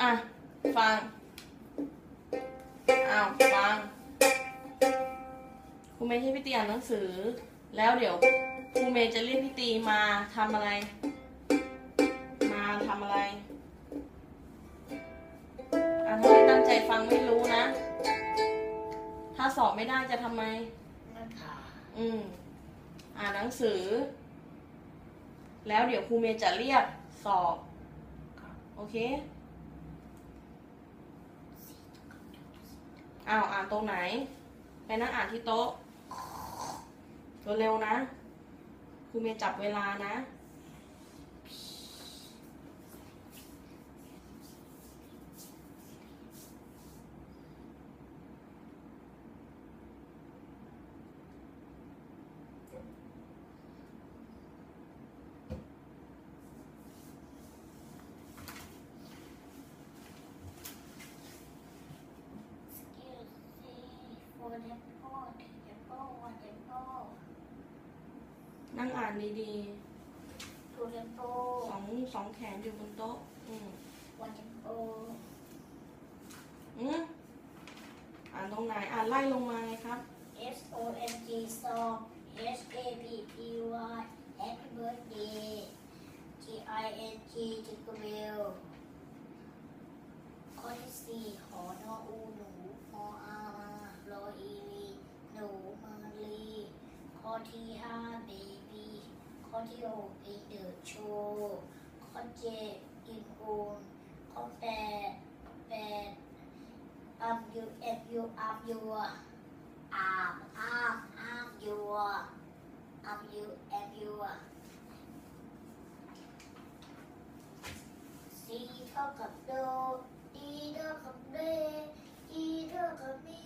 อะ ฟัง อ้าว ฟัง ครูเมย์ให้พี่ตีอ่านหนังสือ แล้วเดี๋ยวครูเมย์จะเรียกพี่ตีมาทำอะไร มาทำอะไรอะถ้าไม่ตั้งใจฟังไม่รู้นะ ถ้าสอบไม่ได้จะทำไมนะคะอืม อ่านหนังสือ แล้วเดี๋ยวครูเมย์จะเรียกสอบ โอเค อ้าวอ่านตรงไหน ไปนั่งอ่านที่โต๊ะเร็วๆนะครูเมย์จับเวลานะ สกิลซี โฟร์เดโป้ทีเดโป้วันเดโป้นั่งอ่านดีทูเดโป้ๆสองสองแขนอยู่บนโต๊ะ อืมวันเดโป้อืมอ่านตรงไหน อ่านไล่ลงมาไงครับ S O N G song H A P P Y Happy birthday G I N G Jingle bell ข้อที่สี่หอนออูหนูมออา รออีลีหนูมาลีข้อที่ห้าเบบีข้อที่หกเอเดอร์โชข้อเจ็ดอีนโนข้อแปดแปดอัมยูเอฟยูอัมยูอัมอัมอัมยูอัมยูเอฟยูซีเท่ากับโดอีเท่ากับเบอีเท่ากับมี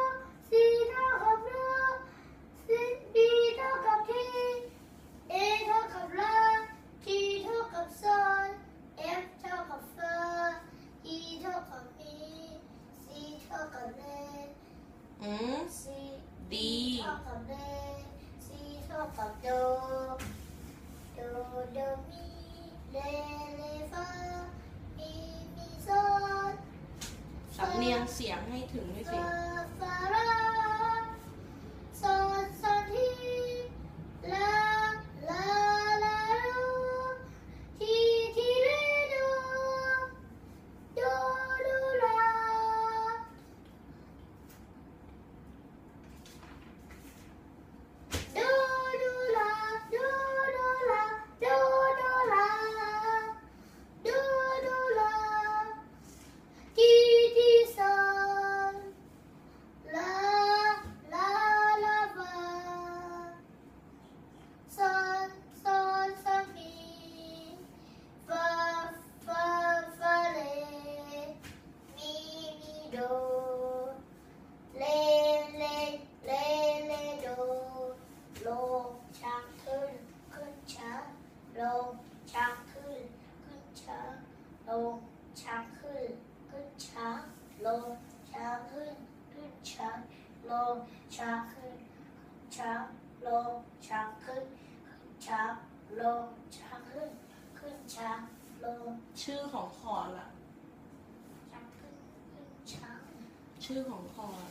ลงช้างขึ้นช้างลงช้างขึ้นขึ้นช้างลงช้างขึ้นขึ้นช้างลงชื่อของคอร์ดล่ะช้างขึ้นขึ้นช้างชื่อของคอร์ด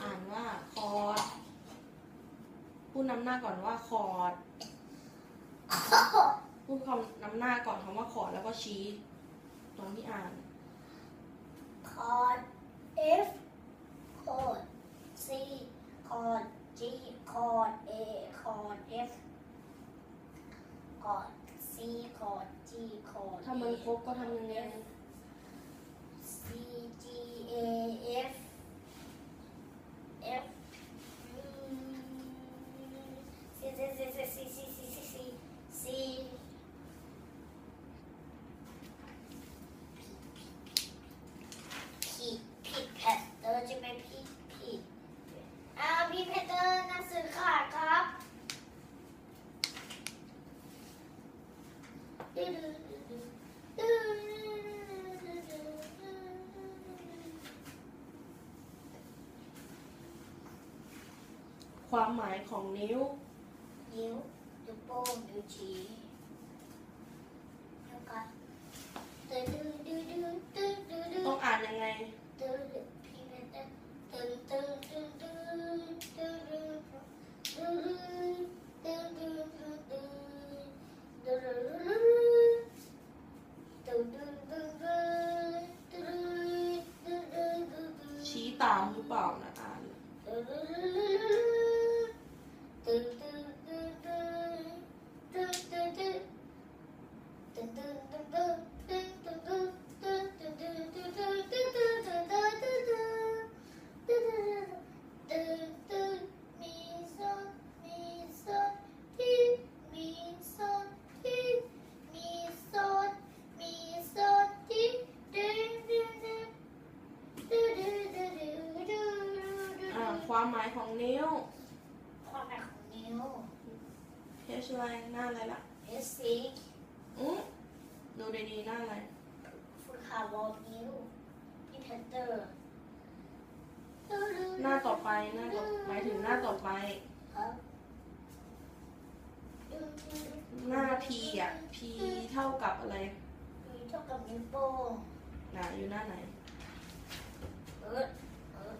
อ่านว่าคอร์ดพูดนำหน้าก่อนว่าคอร์ดพูดคำนำหน้าก่อนคำว่าคอร์ดแล้วก็ชี้ตรงที่อ่าน คอร์ด F คอร์ด C คอร์ด G คอร์ด A คอร์ด F คอร์ด C คอร์ด G คอร์ด ถ้ามันครบก็ทำยังไง ความหมายของนิ้ว เพชอะไรหน้าอะไรล่ะเอสซิกอือดูดีๆหน้าอะไรฝึกหาวอลนิ้วพี่แพนเตอร์ หน้าต่อไปหน้าต่อหมายถึงหน้าต่อไป ครับหน้า P อะ P เท่ากับอะไร มีเท่ากับนิ้วโป้งนะอยู่หน้าไหน เออเออ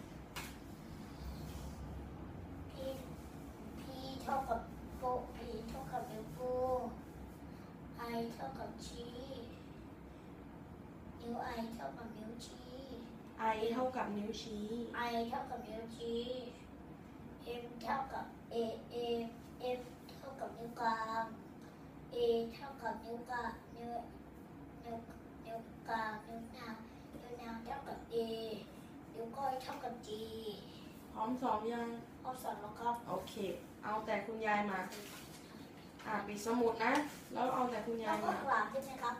พีพีเท่ากับโป้พีเท่ากับนิ้วโป้งไอเท่ากับชี้นิ้วไอเท่ากับนิ้วชี้ I เท่ากับนิ้วชี้ไอเท่ากับนิ้วชี้เอ็มเท่ากับเอเอเอฟเท่ากับนิ้วกลางเอเท่ากับนิ้วกลางนิ้วนิ้วนิ้วกลางนิ้วนางนิ้วนางเท่ากับเอนิ้วก้อยเท่ากับจีพร้อมสอบยัง ข้อสอบแล้วครับ โอเค เอาแต่คุณยายมา อ่าปิดสมุดนะ แล้วเอาแต่คุณแล้ยาวยก็มากราบด้วยนะครับ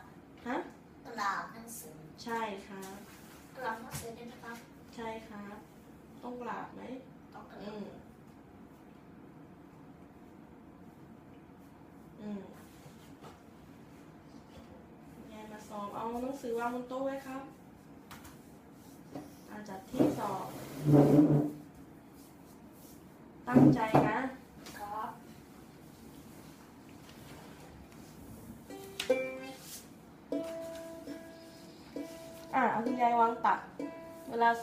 ฮะกราบหนังสือใช่ครับ กราบหนังสือด้วยนะครับใช่ครับ ต้องกราบไหมต้องกราอืบมอืมยายมาสอบเอาหนังสือวางบนโต๊ะไว้ครับอาจัดที่สอบ ตั้งใจนะ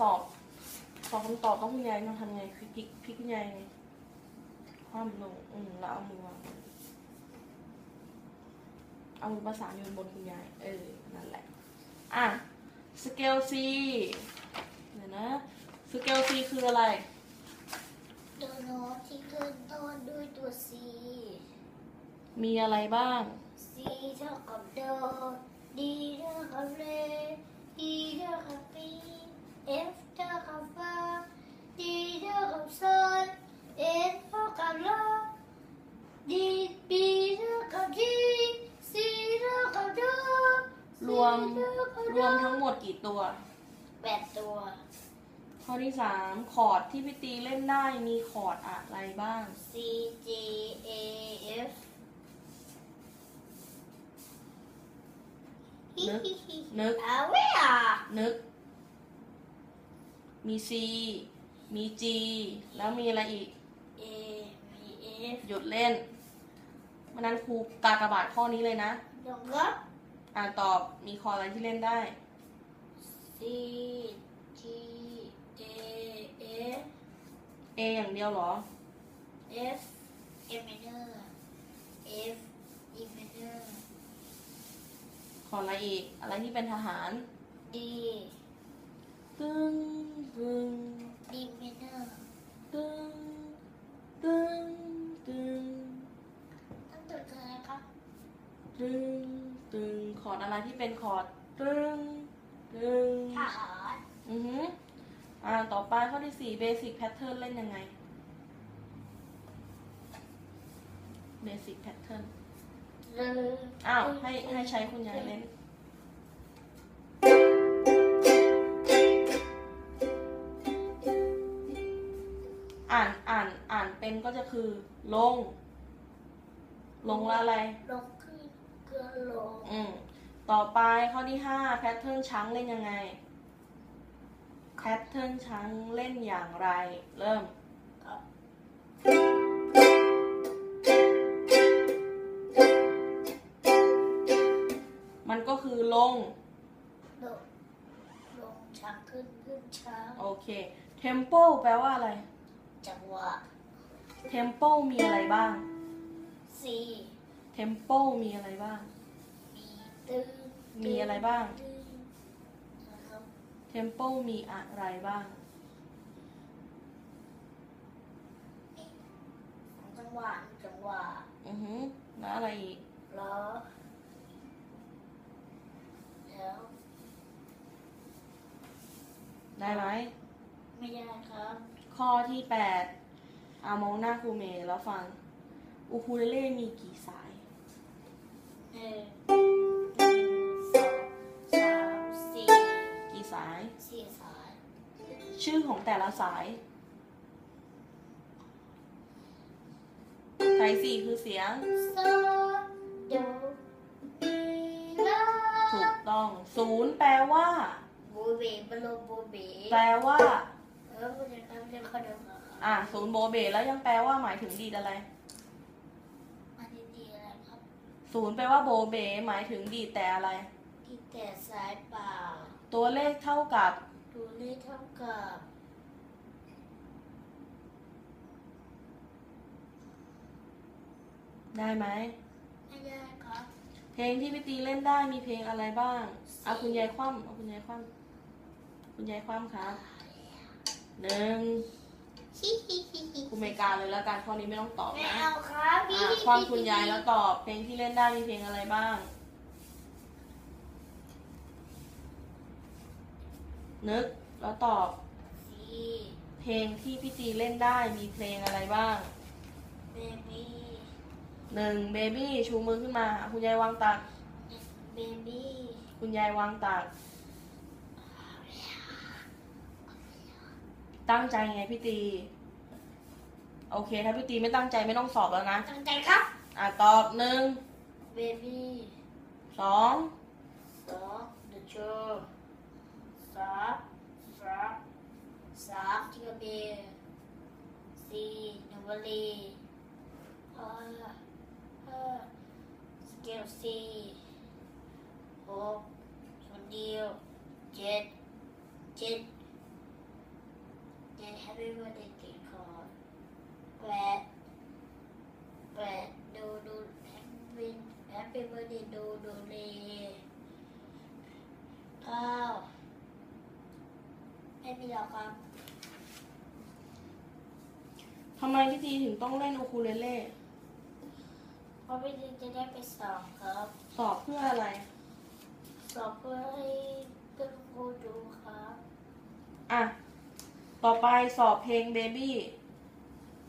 สอบ สอบคำตอบต้องคุณยายมาทำไงพลิกพลิกพลิกคุณยายไงคว่ำลงอืมแล้วเอามือวางเอามือประสานโยนบนคุณยาย เออ นั่นแหละ อะ สเกลซีเดี๋ยวนะ สเกลซีคืออะไร ตัวโน้ตที่ขึ้นต้นด้วยตัว C มีอะไรบ้าง C เท่ากับโด D เท่ากับเร E เท่ากับ B F เท่ากับฟา D เท่ากับโซน F เท่ากับลา D B เท่ากับ G C เท่ากับโดรวม C เท่ากับรวมทั้งหมดกี่ตัว แปดตัว ข้อที่สามคอร์ดที่พี่ตีเล่นได้มีคอร์ดอะไรบ้าง C G A F นึกนึก เอาไว้อะนึก มี C มี G แล้วมีอะไรอีก A B F หยุดเล่นวันนั้นครูกากบาทข้อนี้เลยนะลงครับอ่านตอบมีคอร์ดอะไรที่เล่นได้ C G A F A อย่างเดียวเหรอ F A minor F E minor คอร์ดอะไรอีก อะไรที่เป็นทหาร D ตึงตึง D minor ตึงตึงตึงตั้งตัวคืออะไรครับตึงตึงคอร์ดอะไรที่เป็นคอร์ดตึงตึงทหารอือหืออ่าต่อไปข้อที่สี่ basic pattern เล่นยังไง basic pattern เรืออ้าวให้ให้ใช้คุณยายเล่น ก็จะคือลง ลงแล้วอะไร ลงขึ้นเกลือลง อืมต่อไปข้อที่ห้า pattern ช้างเล่นยังไง pattern ช้างเล่นอย่างไร เริ่มครับมันก็คือลง ลง ลงช้างขึ้นขึ้นช้าง โอเค tempo แปลว่าอะไร จังหวะ tempo มีอะไรบ้างสี่ tempo มีอะไรบ้างมีตึงมีอะไรบ้าง ตึงนะครับ tempo มีอะไรบ้าง สองจังหวะหนึ่งจังหวะอือหือแล้วอะไรอีก แล้วแล้วได้ไหมไม่ได้ครับ ข้อที่แปด อามองหน้าครูเมย์แล้วฟัง อูคูเลเล่มีกี่สายหนึ่งหนึ่งสองสามสี่กี่สาย สี่สายชื่อของแต่ละสาย สายสี่คือเสียง โซโดมีลาถูกต้อง ศูนย์แปลว่าโบเบบโลโบเบแปลว่าเออคุณจะทำจะขนมเหรอครับอะศูนย์โบเบแล้วยังแปลว่าหมายถึงดีดอะไรอันนี้ดีอะไรครับศูนย์แปลว่าโบเบหมายถึงดีดแต่อะไรที่แต่สายเปล่า ตัวเลขเท่ากับดูเลขเท่ากับได้ไหมไม่ได้ครับ เพลงที่พี่ตีเล่นได้มีเพลงอะไรบ้าง เอาคุณยายคว่ำเอาคุณยายคว่ำคุณยายคว่ำครับ หนึ่งฮิฮิฮิฮิคุณเมกาเลยแล้วกันข้อนี้ไม่ต้องตอบไม่นะเอาครับอะคว่ำคุณยายแล้วตอบเพลงที่เล่นได้มีเพลงอะไรบ้าง นึกแล้วตอบสี่เพลงที่พี่ตีเล่นได้มีเพลงอะไรบ้างเบบี้หนึ่งเบบี้ชูมือขึ้นมา คุณยายวางตัก เบบี้คุณยายวางตัก ตั้งใจไงพี่ตี โอเค ถ้าพี่ตีไม่ตั้งใจไม่ต้องสอบแล้วนะ ตั้งใจครับอะตอบหนึ่งเบบี้สองสองเดอะโชว์สามสามสามจิกาเบลสี่นวลีห้าห้าสเกลสี่หกคนเดียวเจ็ดเจ็ดเจ็ด Happy Birthday ติดคอแปดแปดดูดู Happy Happy Birthday ดูดูเลเก้า ไม่มีหรอกครับทำไมพี่ตีถึงต้องเล่นอูคูเลเล่เพราะพี่จะได้ไปสอบครับ สอบเพื่ออะไร สอบเพื่อให้เพื่อนครูดูครับ อะ ต่อไปสอบเพลงเบบี้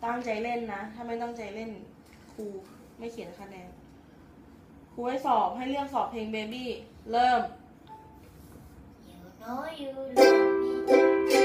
ตั้งใจเล่นนะ ถ้าไม่ตั้งใจเล่นครูไม่เขียนคะแนน ครูให้สอบให้เลือกสอบเพลงเบบี้เริ่ม You know you love Thank you.